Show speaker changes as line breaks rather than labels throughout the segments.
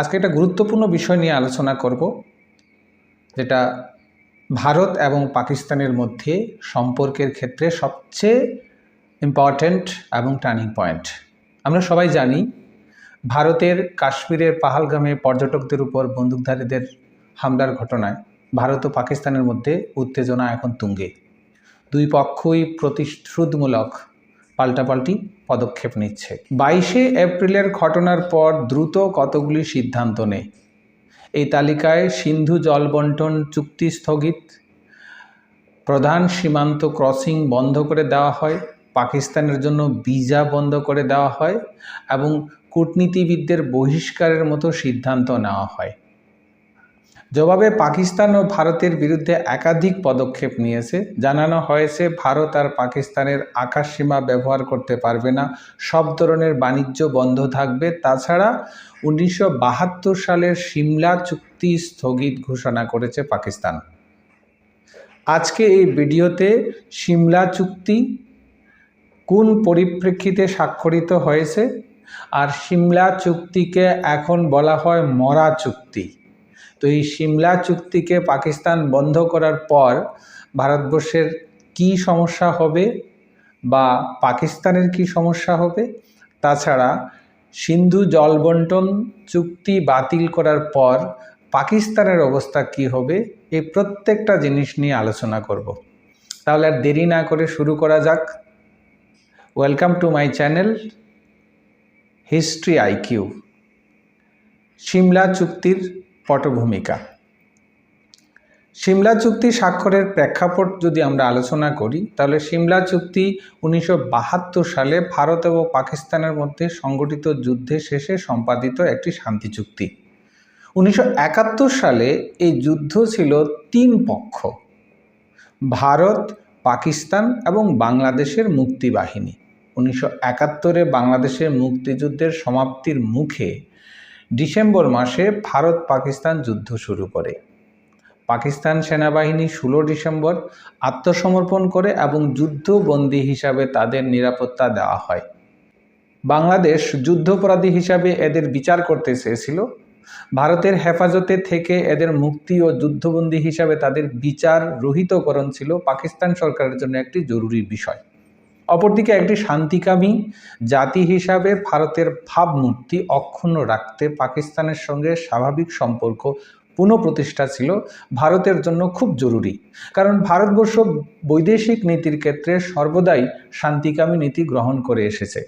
আজকে একটা গুরুত্বপূর্ণ বিষয় নিয়ে আলোচনা করব, যেটা ভারত এবং পাকিস্তানের মধ্যে সম্পর্কের ক্ষেত্রে সবচেয়ে ইম্পর্ট্যান্ট এবং টার্নিং পয়েন্ট আমরা সবাই জানি, ভারতের কাশ্মীরের পাহালগামে পর্যটকদের উপর বন্দুকধারীদের হামলার ঘটনায় ভারত ও পাকিস্তানের মধ্যে উত্তেজনা এখন তুঙ্গে। দুই পক্ষই প্রতিশ্রুতমূলক পাল্টাপাল্টি পদক্ষেপ নিচ্ছে। বাইশে এপ্রিলের ঘটনার পর দ্রুত কতগুলি সিদ্ধান্ত নেয়? এই তালিকায় সিন্ধু জল বন্টন চুক্তি স্থগিত, প্রধান সীমান্ত ক্রসিং বন্ধ করে দেওয়া হয়, পাকিস্তানের জন্য ভিসা বন্ধ করে দেওয়া হয় এবং কূটনীতিবিদদের বহিষ্কারের মতো সিদ্ধান্ত নেওয়া হয়। জবাবে পাকিস্তান ও ভারতের বিরুদ্ধে একাধিক পদক্ষেপ নিয়েছে। জানানো হয়েছে, ভারত আর পাকিস্তানের আকাশসীমা ব্যবহার করতে পারবে না। সব ধরনের বাণিজ্য বন্ধ থাকবে। তাছাড়া উনিশশো বাহাত্তর সালের সিমলা চুক্তি স্থগিত ঘোষণা করেছে পাকিস্তান। আজকে এই ভিডিওতে সিমলা চুক্তি কোন পরিপ্রেক্ষিতে স্বাক্ষরিত হয়েছে? আর সিমলা চুক্তিকে এখন বলা হয় মরা চুক্তি। তো এই সিমলা চুক্তিকে পাকিস্তান বন্ধ করার পর ভারতবর্ষের কি সমস্যা হবে বা পাকিস্তানের কি সমস্যা হবে? তাছাড়া সিন্ধু জলবন্টন চুক্তি বাতিল করার পর পাকিস্তানের অবস্থা কি হবে? এই প্রত্যেকটা জিনিস নিয়ে আলোচনা করব। তাহলে আর দেরি না করে শুরু করা যাক। Welcome to my channel history IQ Shimla চুক্তির পটভূমিকা। সিমলা চুক্তি স্বাক্ষরের প্রেক্ষাপট যদি আমরা আলোচনা করি, তাহলে সিমলা চুক্তি উনিশশো বাহাত্তর সালে ভারত এবং পাকিস্তানের মধ্যে সংগঠিত যুদ্ধে শেষে সম্পাদিত একটি শান্তি চুক্তি। উনিশশো একাত্তর সালে এই যুদ্ধ ছিল তিন পক্ষ, ভারত, পাকিস্তান এবং বাংলাদেশের মুক্তিবাহিনী। উনিশশো একাত্তরে বাংলাদেশের মুক্তিযুদ্ধের সমাপ্তির মুখে ডিসেম্বর মাসে ভারত পাকিস্তান যুদ্ধ শুরু করে। পাকিস্তান সেনাবাহিনী ষোলো ডিসেম্বর আত্মসমর্পণ করে এবং যুদ্ধবন্দী হিসাবে তাদের নিরাপত্তা দেওয়া হয়। বাংলাদেশ যুদ্ধপরাধী হিসাবে এদের বিচার করতে চেয়েছিল। ভারতের হেফাজতে থেকে এদের মুক্তি ও যুদ্ধবন্দী হিসাবে তাদের বিচার রহিতকরণ ছিল পাকিস্তান সরকারের জন্য একটি জরুরি বিষয়। অপরদিকে একটি শান্তিকামী জাতি হিসাবে ভারতের ভাবমূর্তি অক্ষুণ্ণ রাখতে পাকিস্তানের সঙ্গে স্বাভাবিক সম্পর্ক পুনঃপ্রতিষ্ঠা ছিল ভারতের জন্য খুব জরুরি। কারণ ভারতবর্ষ বৈদেশিক নীতির ক্ষেত্রে সর্বদাই শান্তিকামী নীতি গ্রহণ করে এসেছে।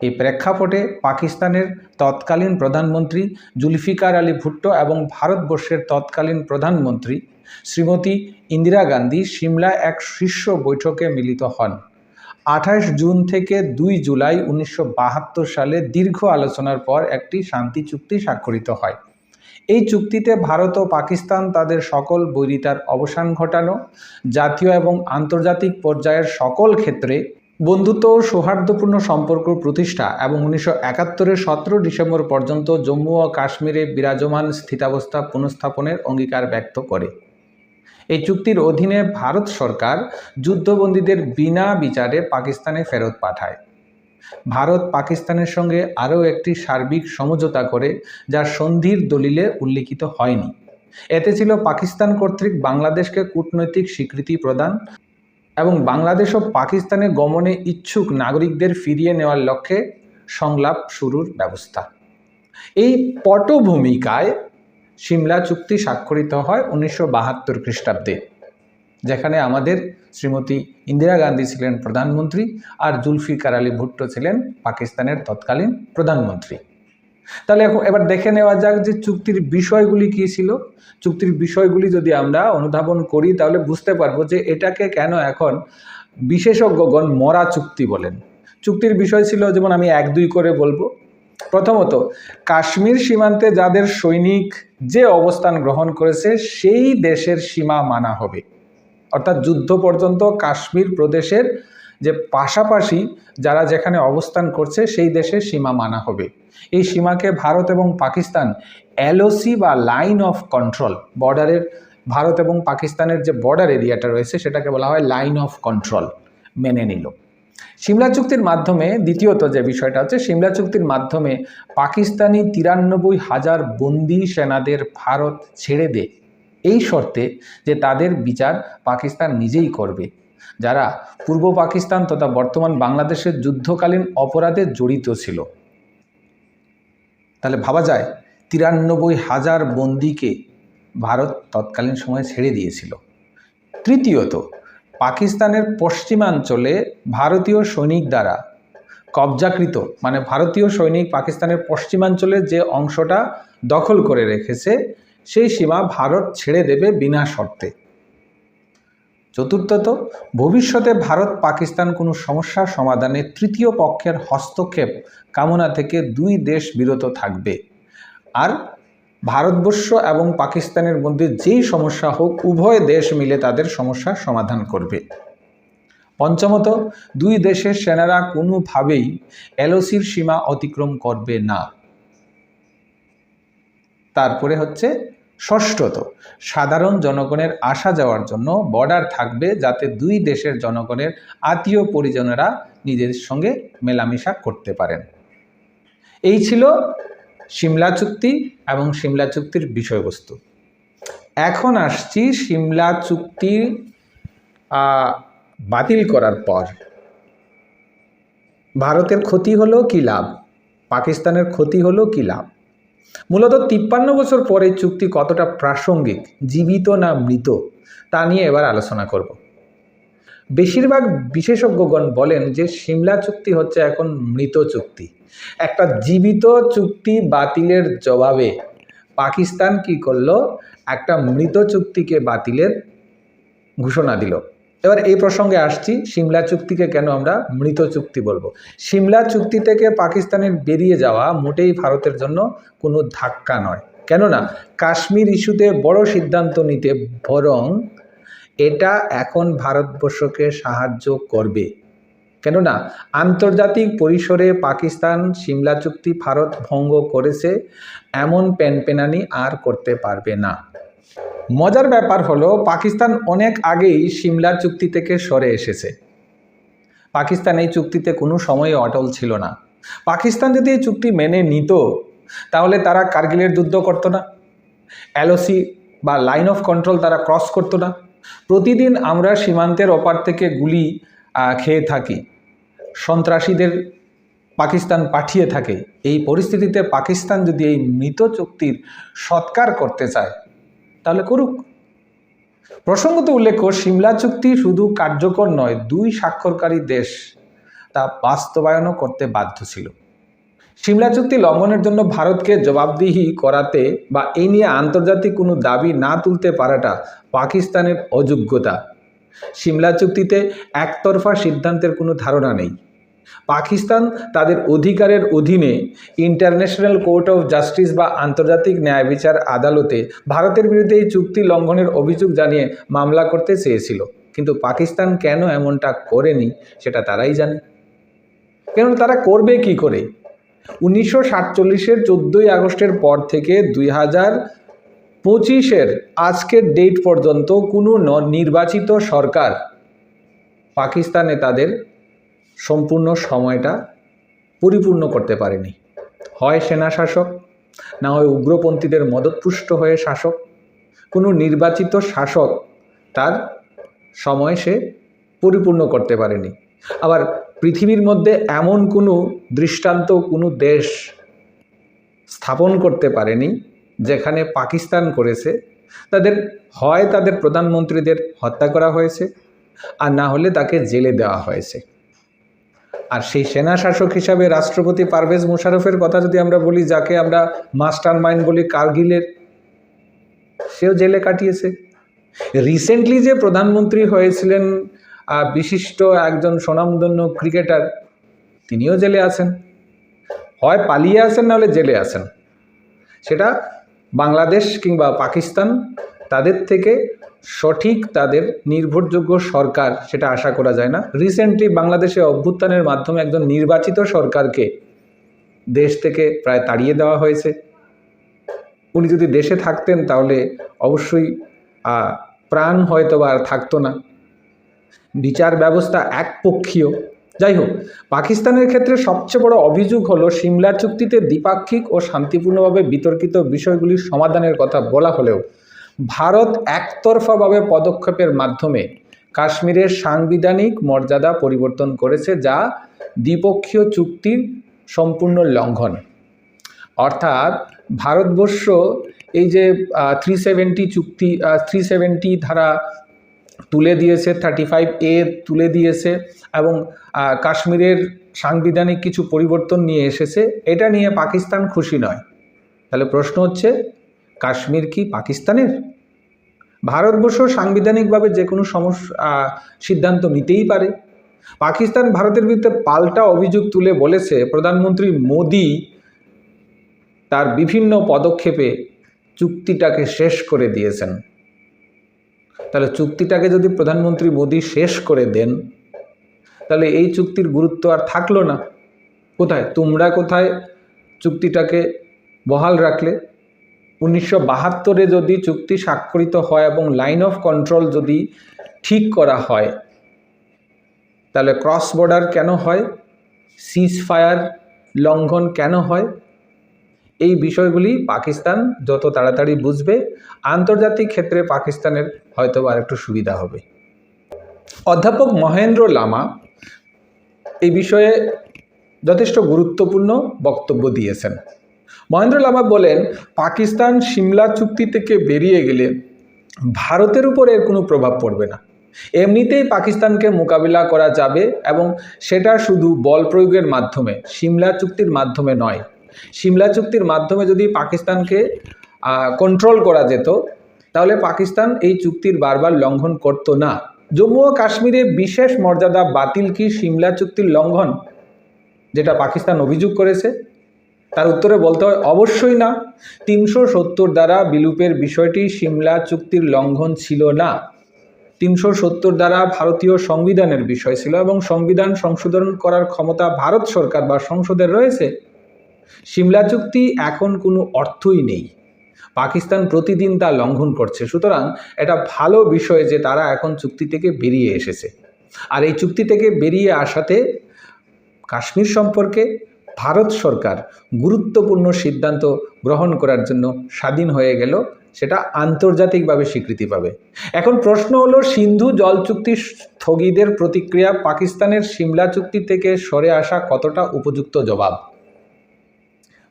এই প্রেক্ষাপটে পাকিস্তানের তৎকালীন প্রধানমন্ত্রী জুলফিকার আলী ভুট্টো এবং ভারতবর্ষের তৎকালীন প্রধানমন্ত্রী শ্রীমতী ইন্দিরা গান্ধী সিমলা এক শীর্ষ বৈঠকে মিলিত হন। আঠাশ জুন থেকে দুই জুলাই উনিশশো বাহাত্তর সালে দীর্ঘ আলোচনার পর একটি শান্তি চুক্তি স্বাক্ষরিত হয়। এই চুক্তিতে ভারত ও পাকিস্তান তাদের সকল বৈরিতার অবসান ঘটানো জাতীয় এবং আন্তর্জাতিক পর্যায়ের সকল ক্ষেত্রে বন্ধুত্ব ও সৌহার্দ্যপূর্ণ সম্পর্ক প্রতিষ্ঠা এবং উনিশশো একাত্তরের সতেরো ডিসেম্বর পর্যন্ত জম্মু ও কাশ্মীরে বিরাজমান স্থিতাবস্থা পুনঃস্থাপনের অঙ্গীকার ব্যক্ত করে। এই চুক্তির অধীনে ভারত সরকার যুদ্ধবন্দীদের বিনা বিচারে পাকিস্তানে ফেরত পাঠায়। ভারত পাকিস্তানের সঙ্গে আরও একটি সার্বিক সমঝোতা করে, যা সন্ধির দলিলে উল্লিখিত হয়নি। এতে ছিল পাকিস্তান কর্তৃক বাংলাদেশকে কূটনৈতিক স্বীকৃতি প্রদান এবং বাংলাদেশ ও পাকিস্তানে গমনে ইচ্ছুক নাগরিকদের ফিরিয়ে নেওয়ার লক্ষ্যে সংলাপ শুরুর ব্যবস্থা। এই পটভূমিকায় সিমলা চুক্তি স্বাক্ষরিত হয় উনিশশো বাহাত্তর খ্রিস্টাব্দে, যেখানে আমাদের শ্রীমতী ইন্দিরা গান্ধী ছিলেন প্রধানমন্ত্রী আর জুলফিকার আলী ভুট্টো ছিলেন পাকিস্তানের তৎকালীন প্রধানমন্ত্রী। তাহলে এখন এবার দেখে নেওয়া যাক যে চুক্তির বিষয়গুলি কী ছিল। চুক্তির বিষয়গুলি যদি আমরা অনুধাবন করি, তাহলে বুঝতে পারব যে এটাকে কেন এখন বিশেষজ্ঞগণ মরা চুক্তি বলেন। চুক্তির বিষয় ছিল, যেমন আমি এক দুই করে বলব প্রথমত, কাশ্মীর সীমান্তে যাদের সৈনিক যে অবস্থান গ্রহণ করেছে, সেই দেশের সীমা মানা হবে। অর্থাৎ যুদ্ধ পর্যন্ত কাশ্মীর প্রদেশের যে পাশাপাশি যারা যেখানে অবস্থান করছে, সেই দেশের সীমা মানা হবে। এই সীমাকে ভারত এবং পাকিস্তান এলওসি বা লাইন অফ কন্ট্রোল, বর্ডারের, ভারত এবং পাকিস্তানের যে বর্ডার এরিয়াটা রয়েছে, সেটাকে বলা হয় লাইন অফ কন্ট্রোল মেনে নিল। সিমলা চুক্তির মাধ্যমে, দ্বিতীয়ত যে বিষয়টা হচ্ছে, সিমলা চুক্তির মাধ্যমে পাকিস্তানি তিরানব্বই হাজার বন্দি সেনাদের ভারত ছেড়ে দেয় এই শর্তে যে তাদের বিচার পাকিস্তান নিজেই করবে। যারা পূর্ব পাকিস্তান তথা বর্তমান বাংলাদেশের যুদ্ধকালীন অপরাধে জড়িত ছিল। তাহলে ভাবা যায়, তিরানব্বই হাজার বন্দিকে ভারত তৎকালীন সময়ে ছেড়ে দিয়েছিল। তৃতীয়ত পাকিস্তানের পশ্চিমাঞ্চলে ভারতীয় সৈনিক দ্বারা কবজাকৃত মানে ভারতীয় সৈনিক পাকিস্তানের পশ্চিমাঞ্চলে যে অংশটা দখল করে রেখেছে, সেই সীমা ভারত ছেড়ে দেবে বিনা শর্তে। চতুর্থত, ভবিষ্যতে ভারত পাকিস্তান কোনো সমস্যার সমাধানে তৃতীয় পক্ষের হস্তক্ষেপ কামনা থেকে দুই দেশ বিরত থাকবে। আর ভারতবর্ষ এবং পাকিস্তানের মধ্যে যেই সমস্যা হোক, উভয় দেশ মিলে তাদের সমস্যার সমাধান করবে। পঞ্চমত, দুই দেশের সেনারা কোনোভাবেই এলওসির সীমা অতিক্রম করবে না। তারপরে হচ্ছে ষষ্ঠত, সাধারণ জনগণের আসা যাওয়ার জন্য বর্ডার থাকবে যাতে দুই দেশের জনগণের আত্মীয় পরিজনেরা নিজেদের সঙ্গে মেলামেশা করতে পারেন। এই ছিল সিমলা চুক্তি এবং সিমলা চুক্তির বিষয়বস্তু। এখন আসছি সিমলা চুক্তি বাতিল করার পর। ভারতের ক্ষতি হলো কি লাভ? পাকিস্তানের ক্ষতি হলো কি লাভ? মূলত তিপ্পান্ন বছর পরে চুক্তি কতটা প্রাসঙ্গিক, জীবিত না মৃত, তা নিয়ে এবার আলোচনা করব। বেশিরভাগ বিশেষজ্ঞগণ বলেন যে সিমলা চুক্তি হচ্ছে এখন মৃত চুক্তি। একটা জীবিত চুক্তি বাতিলের জবাবে। পাকিস্তান কি করল? একটা মৃত চুক্তিকে বাতিলের ঘোষণা দিল। এবার এই প্রসঙ্গে আসছি, সিমলা চুক্তিকে কেন আমরা মৃত চুক্তি বলব? সিমলা চুক্তি থেকে পাকিস্তানের বেরিয়ে যাওয়া মোটেই ভারতের জন্য কোনো ধাক্কা নয়। কেননা, কাশ্মীর ইস্যুতে বড় সিদ্ধান্ত নিতে বরং এটা এখন ভারতবর্ষকে সাহায্য করবে। কেননা, আন্তর্জাতিক পরিসরে পাকিস্তান সিমলা চুক্তি ভারত ভঙ্গ করেছে, এমন প্যানপেনানি আর করতে পারবে না। মজার ব্যাপার হলো, পাকিস্তান অনেক আগেই সিমলা চুক্তি থেকে সরে এসেছে। পাকিস্তান এই চুক্তিতে কোনো সময়ে অটল ছিল না। পাকিস্তান যদি এই চুক্তি মেনে নিত, তাহলে তারা কার্গিলের যুদ্ধ করতো না। এলওসি বা লাইন অফ কন্ট্রোল তারা ক্রস করতো না। প্রতিদিন আমরা সীমান্তের ওপার থেকে গুলি খেয়ে থাকি। সন্ত্রাসীদের পাকিস্তান পাঠিয়ে থাকে। এই পরিস্থিতিতে পাকিস্তান যদি এই মৃত চুক্তির সৎকার করতে চায়, তাহলে করুক। প্রসঙ্গত উল্লেখ্য, সিমলা চুক্তি শুধু কার্যকর নয়, দুই স্বাক্ষরকারী দেশ তা বাস্তবায়নও করতে বাধ্য ছিল। সিমলা চুক্তি লঙ্ঘনের জন্য ভারতকে জবাবদিহি করাতে বা এই নিয়ে আন্তর্জাতিক কোনো দাবি না তুলতে পারাটা পাকিস্তানের অযোগ্যতা। সিমলা চুক্তিতে একতরফা সিদ্ধান্তের কোনো ধারণা নেই। পাকিস্তান তাদের অধিকারের অধীনে ইন্টারন্যাশনাল কোর্ট অফ জাস্টিস বা আন্তর্জাতিক ন্যায় বিচার আদালতে ভারতের বিরুদ্ধে এই চুক্তি লঙ্ঘনের অভিযোগ জানিয়ে মামলা করতে চেয়েছিল। কিন্তু পাকিস্তান কেন এমনটা করেনি সেটা তারাই জানে। কেন তারা করবে কি করে? উনিশশো সাতচল্লিশের চোদ্দোই আগস্টের পর থেকে দুই হাজার পঁচিশের আজকের ডেট পর্যন্ত কোনো নির্বাচিত সরকার পাকিস্তানে তাদের সম্পূর্ণ সময়টা পরিপূর্ণ করতে পারেনি। হয় সেনা শাসক, না হয় উগ্রপন্থীদের মদতপুষ্ট হয়ে শাসক। কোনো নির্বাচিত শাসক তার সময় সে পরিপূর্ণ করতে পারেনি। আবার পৃথিবীর মধ্যে এমন কোনো দৃষ্টান্ত কোনো দেশ স্থাপন করতে পারেনি যেখানে পাকিস্তান করেছে। তাদের, হয় তাদের প্রধানমন্ত্রীদের হত্যা করা হয়েছে আর না হলে তাকে জেলে দেওয়া হয়েছে। আর সেই সেনা শাসক হিসাবে রাষ্ট্রপতি পারভেজ মুশারফের কথা যদি আমরা বলি, যাকে আমরা মাস্টার মাইন্ড বলি কার্গিলের, সেও জেলে কাটিয়েছে। রিসেন্টলি যে প্রধানমন্ত্রী হয়েছিলেন বিশিষ্ট একজন স্বনামধন্য ক্রিকেটার তিনিও জেলে আছেন। হয় পালিয়ে আসেন নাহলে জেলে আসেন সেটা বাংলাদেশ কিংবা পাকিস্তান তাদের থেকে সঠিক, তাদের নির্ভরযোগ্য সরকার সেটা আশা করা যায় না। রিসেন্টলি বাংলাদেশে অভ্যুত্থানের মাধ্যমে একজন নির্বাচিত সরকারকে দেশ থেকে প্রায় তাড়িয়ে দেওয়া হয়েছে। উনি যদি দেশে থাকতেন তাহলে অবশ্যই প্রাণ হয়তো আর থাকতো না। বিচার ব্যবস্থা একপক্ষীয়। যাই হোক, পাকিস্তানের ক্ষেত্রে সবচেয়ে বড় অভিযোগ হলো সিমলা চুক্তিতে দ্বিপাক্ষিক ও শান্তিপূর্ণভাবে বিতর্কিত বিষয়গুলির সমাধানের কথা বলা হলেও ভারত একতরফাভাবে পদক্ষেপের মাধ্যমে কাশ্মীরের সাংবিধানিক মর্যাদা পরিবর্তন করেছে যা দ্বিপক্ষীয় চুক্তির সম্পূর্ণ লঙ্ঘন। অর্থাৎ ভারতবর্ষ এই যে থ্রি চুক্তি থ্রি ধারা তুলে দিয়েছে থার্টি ফাইভ এ তুলে দিয়েছে এবং কাশ্মীরের সাংবিধানিক কিছু পরিবর্তন নিয়ে এসেছে, এটা নিয়ে পাকিস্তান খুশি নয়। তাহলে প্রশ্ন হচ্ছে, কাশ্মীর কি পাকিস্তানের? ভারতবর্ষ সাংবিধানিকভাবে যে কোনো সমস্যা সিদ্ধান্ত নিতেই পারে। পাকিস্তান ভারতের বিরুদ্ধে পাল্টা অভিযোগ তুলে বলেছে, প্রধানমন্ত্রী মোদি তার বিভিন্ন পদক্ষেপে চুক্তিটাকে শেষ করে দিয়েছেন। তাহলে চুক্তিটাকে যদি প্রধানমন্ত্রী মোদি শেষ করে দেন, তাহলে এই চুক্তির গুরুত্ব আর থাকল না। কোথায়? তোমরা কোথায় চুক্তিটাকে বহাল রাখলে? উনিশশো বাহাত্তরে যদি চুক্তি স্বাক্ষরিত হয় এবং লাইন অফ কন্ট্রোল যদি ঠিক করা হয়, তাহলে ক্রস বর্ডার কেন হয়? সিজ ফায়ার লঙ্ঘন কেন হয়? এই বিষয়গুলি পাকিস্তান যত তাড়াতাড়ি বুঝবে, আন্তর্জাতিক ক্ষেত্রে পাকিস্তানের হয়তো আর একটু সুবিধা হবে। অধ্যাপক মহেন্দ্র লামা এই বিষয়ে যথেষ্ট গুরুত্বপূর্ণ বক্তব্য দিয়েছেন। মহেন্দ্র লামা বলেন, পাকিস্তান সিমলা চুক্তি থেকে বেরিয়ে গেলে ভারতের উপর এর কোনো প্রভাব পড়বে না। এমনিতেই পাকিস্তানকে মোকাবিলা করা যাবে এবং সেটা শুধু বল প্রয়োগের মাধ্যমে, সিমলা চুক্তির মাধ্যমে নয় সিমলা চুক্তির মাধ্যমে যদি পাকিস্তানকে কন্ট্রোল করা যেত, তাহলে পাকিস্তান এই চুক্তির বারবার লঙ্ঘন করত না। জম্মু ও কাশ্মীরে বিশেষ মর্যাদা বাতিল কি সিমলা চুক্তির লঙ্ঘন? যেটা পাকিস্তান অভিযোগ করেছে। তার উত্তরে বলতে হয়, অবশ্যই না। তিনশো সত্তর দ্বারা বিলুপের বিষয়টি সিমলা চুক্তির লঙ্ঘন ছিল না। তিনশো সত্তর দ্বারা ভারতীয় সংবিধানের বিষয় ছিল এবং সংবিধান সংশোধন করার ক্ষমতা ভারত সরকার বা সংসদের রয়েছে। সিমলা চুক্তি এখন কোনো অর্থই নেই। পাকিস্তান প্রতিদিন তা লঙ্ঘন করছে। সুতরাং এটা ভালো বিষয় যে তারা এখন চুক্তি থেকে বেরিয়ে এসেছে। আর এই চুক্তি থেকে বেরিয়ে আসাতে কাশ্মীর সম্পর্কে ভারত সরকার গুরুত্বপূর্ণ সিদ্ধান্ত গ্রহণ করার জন্য স্বাধীন হয়ে গেল, সেটা আন্তর্জাতিকভাবে স্বীকৃতি পাবে। এখন প্রশ্ন হলো, সিন্ধু জল চুক্তি স্থগিতের প্রতিক্রিয়া পাকিস্তানের সিমলা চুক্তি থেকে সরে আসা কতটা উপযুক্ত জবাব?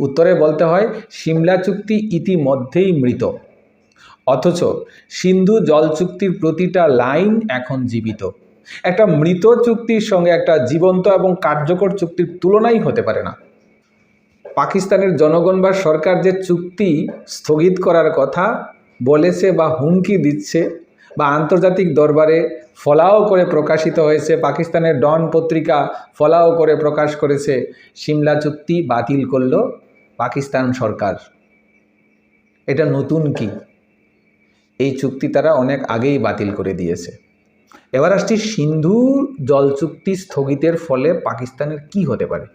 উত্তরে বলতে হয় সিমলা চুক্তি ইতিমধ্যেই মৃত। অথচ সিন্ধু জল চুক্তির প্রতিটা লাইন এখন জীবিত। একটা মৃত চুক্তির সঙ্গে একটা জীবন্ত এবং কার্যকর চুক্তির তুলনাই হতে পারে না। পাকিস্তানের জনগণ বা সরকার যে চুক্তি স্থগিত করার কথা বলেছে বা হুমকি দিচ্ছে বা আন্তর্জাতিক দরবারে ফলাও করে প্রকাশিত হয়েছে, পাকিস্তানের ডন পত্রিকা ফলাও করে প্রকাশ করেছে সিমলা চুক্তি বাতিল করল পাকিস্তান সরকার। এটা নতুন কি? এই চুক্তি তারা অনেক আগেই বাতিল করে দিয়েছে। এবার আসছি সিন্ধু জল চুক্তি স্থগিতের ফলে পাকিস্তানের কি হতে পারে?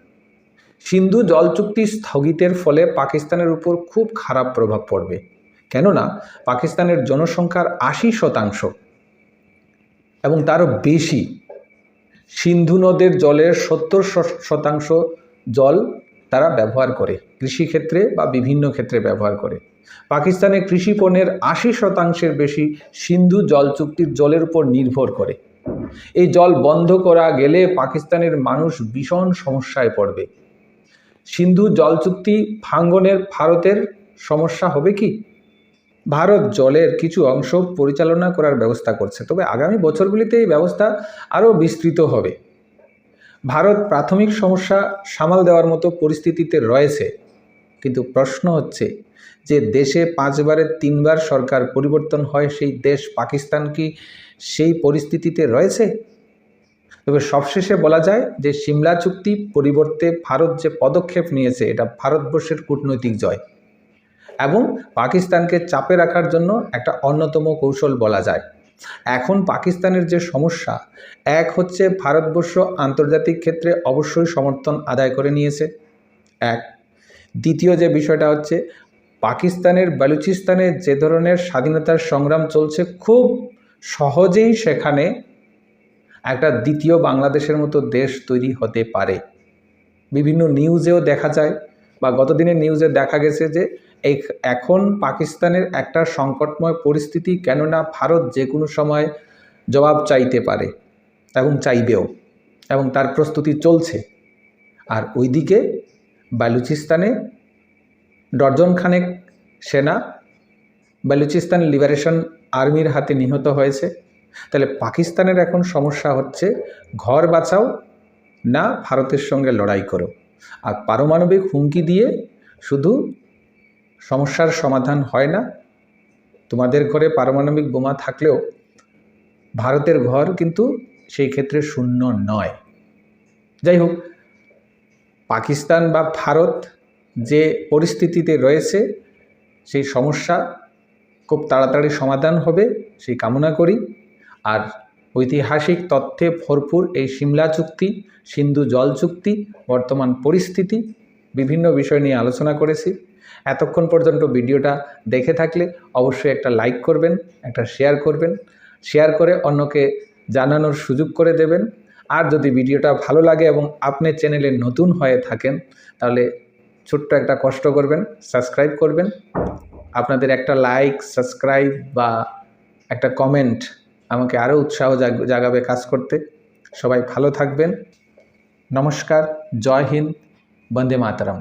সিন্ধু জল চুক্তি স্থগিতের ফলে পাকিস্তানের উপর খুব খারাপ প্রভাব পড়বে। কেননা, পাকিস্তানের জনসংখ্যার আশি শতাংশ এবং তারও বেশি সিন্ধু নদের জলের সত্তর শতাংশ জল তারা ব্যবহার করে, কৃষিক্ষেত্রে বা বিভিন্ন ক্ষেত্রে ব্যবহার করে। পাকিস্তানে কৃষি পণ্যের আশি শতাংশের বেশি সিন্ধু জল চুক্তির জলের উপর নির্ভর করে। এই জল বন্ধ করা গেলে পাকিস্তানের মানুষ ভীষণ সমস্যায় পড়বে। সিন্ধু জল চুক্তি ভাঙ্গনের ভারতের সমস্যা হবে কি? ভারত জলের কিছু অংশ পরিচালনা করার ব্যবস্থা করছে, তবে আগামী বছরগুলিতে এই ব্যবস্থা আরও বিস্তৃত হবে। ভারত প্রাথমিক সমস্যা সামাল দেওয়ার মতো পরিস্থিতিতে রয়েছে। কিন্তু প্রশ্ন হচ্ছে যে দেশে পাঁচবারের তিনবার সরকার পরিবর্তন হয় সেই দেশ পাকিস্তান কি সেই পরিস্থিতিতে রয়েছে? তবে সবশেষে বলা যায় যে সিমলা চুক্তি পরিবর্তে ভারত যে পদক্ষেপ নিয়েছে, এটা ভারতবর্ষের কূটনৈতিক জয়। এবং পাকিস্তানকে চাপে রাখার জন্য একটা অন্যতম কৌশল বলা যায়। এখন পাকিস্তানের যে সমস্যা, এক হচ্ছে ভারতবর্ষ আন্তর্জাতিক ক্ষেত্রে অবশ্যই সমর্থন আদায় করে নিয়েছে, এক। দ্বিতীয় যে বিষয়টা হচ্ছে, পাকিস্তানের বালুচিস্তানে যে ধরনের স্বাধীনতার সংগ্রাম চলছে খুব সহজেই সেখানে একটা দ্বিতীয় বাংলাদেশের মতো দেশ তৈরি হতে পারে। বিভিন্ন নিউজেও দেখা যায় বা গতদিনের নিউজে দেখা গেছে যে এখন পাকিস্তানের একটা সংকটময় পরিস্থিতি কেননা ভারত যে কোনো সময় জবাব চাইতে পারে এবং চাইবেও এবং তার প্রস্তুতি চলছে। আর ওইদিকে বালুচিস্তানে ডর্জন খানেক সেনা বালুচিস্তান লিবারেশন আর্মির হাতে নিহত হয়েছে। তাহলে পাকিস্তানের এখন সমস্যা হচ্ছে ঘর বাঁচাও না ভারতের সঙ্গে লড়াই করো। আর পারমাণবিক হুমকি দিয়ে শুধু সমস্যার সমাধান হয় না। তোমাদের ঘরে পারমাণবিক বোমা থাকলেও ভারতের ঘর কিন্তু সেই ক্ষেত্রে শূন্য নয়। যাই হোক, পাকিস্তান বা ভারত যে পরিস্থিতিতে রয়েছে, সেই সমস্যা খুব তাড়াতাড়ি সমাধান হবে, সেই কামনা করি। আর ঐতিহাসিক তথ্যে ভরপুর এই সিমলা চুক্তি, সিন্ধু জল চুক্তি, বর্তমান পরিস্থিতি বিভিন্ন বিষয় নিয়ে আলোচনা করেছি। এতক্ষণ পর্যন্ত ভিডিওটা দেখে থাকলে অবশ্যই একটা লাইক করবেন, একটা শেয়ার করবেন শেয়ার করে অন্যকে জানানোর সুযোগ করে দেবেন। আর যদি ভিডিওটা ভালো লাগে এবং আপনি চ্যানেলে নতুন হয়ে থাকেন, তাহলে ছোট্ট একটা কষ্ট করবেন সাবস্ক্রাইব করবেন। আপনাদের একটা লাইক সাবস্ক্রাইব বা একটা কমেন্ট আমাকে আরও উৎসাহ জাগ- জাগাবে কাজ করতে। সবাই ভালো থাকবেন। নমস্কার, জয় হিন্দ। বন্দে মাতরম